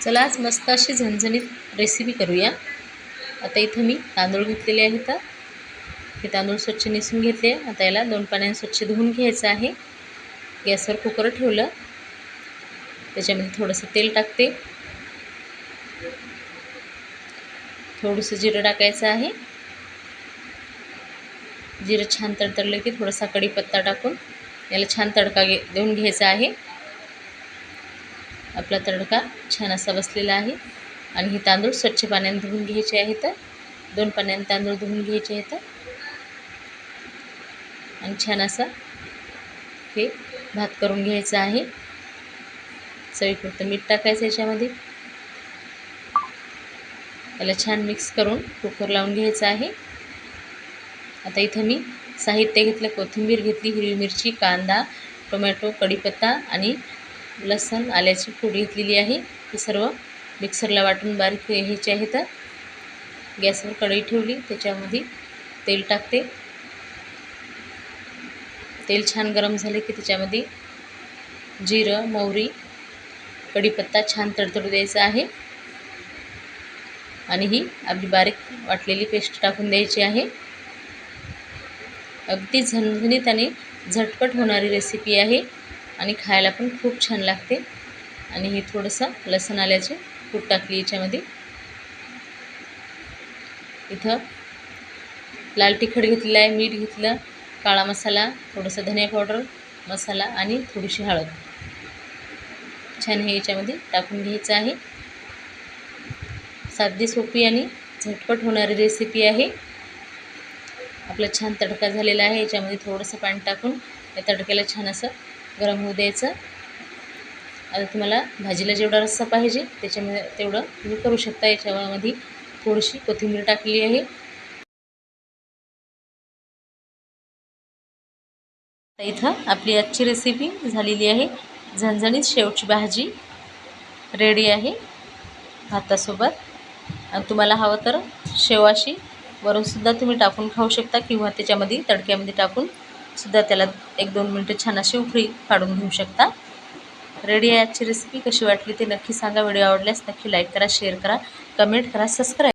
चला आज मस्त अशी झणझणीत रेसिपी करूया. आता इथं मी तांदूळ घेतलेले आहेत. हे तांदूळ स्वच्छ निसून घेतले. आता याला दोन पाण्याने स्वच्छ धुवून घ्यायचं आहे. गॅसवर कुकर ठेवलं. त्याच्यामध्ये थोडंसं तेल टाकते. थोडंसं जिरं टाकायचं आहे. जिरं छान तडतडलं की थोडासा कढीपत्ता टाकून याला छान तडका घे देऊन घ्यायचा आहे. आपला तडका छान असा बसलेला आहे. आणि हे तांदूळ स्वच्छ पाण्याने धुवून घ्यायचे आहेत. दोन पाण्याने तांदूळ धुवून घ्यायचे आहेत. आणि छान असा हे भात करून घ्यायचा आहे. चवीपुरतं मीठ टाकायचं याच्यामध्ये. याला छान मिक्स करून कुकर लावून घ्यायचं आहे. आता इथं मी साहित्य घेतलं कोथिंबीर घेतली हिरवी मिरची कांदा टोमॅटो कढीपत्ता आणि लसण आल्याची पूड घेतलेली आहे. हे सर्व मिक्सरला वाटून बारीक घ्यायचे आहेत गॅसवर कढई ठेवली त्याच्यामध्ये तेल टाकते. तेल छान गरम झाले की त्याच्यामध्ये जिरं मोहरी कढीपत्ता छान तडतडू द्यायचा आहे. आणि ही आपली बारीक वाटलेली पेस्ट टाकून द्यायची आहे. अगदी झणझणीत आणि झटपट होणारी रेसिपी आहे. आणि खायला पण खूप छान लागते. आणि हे थोडंसं लसण आल्याचे कूट टाकली याच्यामध्ये. इथं लाल तिखट घेतलेलं आहे मीठ घेतलं काळा मसाला थोडंसं धनिया पावडर मसाला आणि थोडीशी हळद. छान हे याच्यामध्ये टाकून घ्यायचं आहे. साधी सोपी आणि झटपट होणारी रेसिपी आहे. आपला छान तडका झालेला आहे याच्यामध्ये थोडंसं पाणी टाकून या तडक्याला छान असं गरम होऊ द्यायचं. आता तुम्हाला भाजीला जेवढा रस्सा पाहिजे त्याच्यामध्ये तेवढं तुम्ही करू शकता. याच्यामध्ये थोडीशी कोथिंबीर टाकली आहे. इथं आपली आजची रेसिपी झालेली आहे. झणझणीत शेवची भाजी रेडी आहे भातासोबत. आणि तुम्हाला हवं तर शेवाशी वरूनसुद्धा तुम्ही टाकून खाऊ शकता किंवा त्याच्यामध्ये तडक्यामध्ये टाकून सुद्धा त्याला एक दोन मिनटं छान अशी उकळी काढून घेऊ शकता. रेडी आहे आजची रेसिपी कशी वाटली ते नक्की सांगा. व्हिडिओ आवडल्यास नक्की लाईक करा शेअर करा कमेंट करा सबस्क्राईब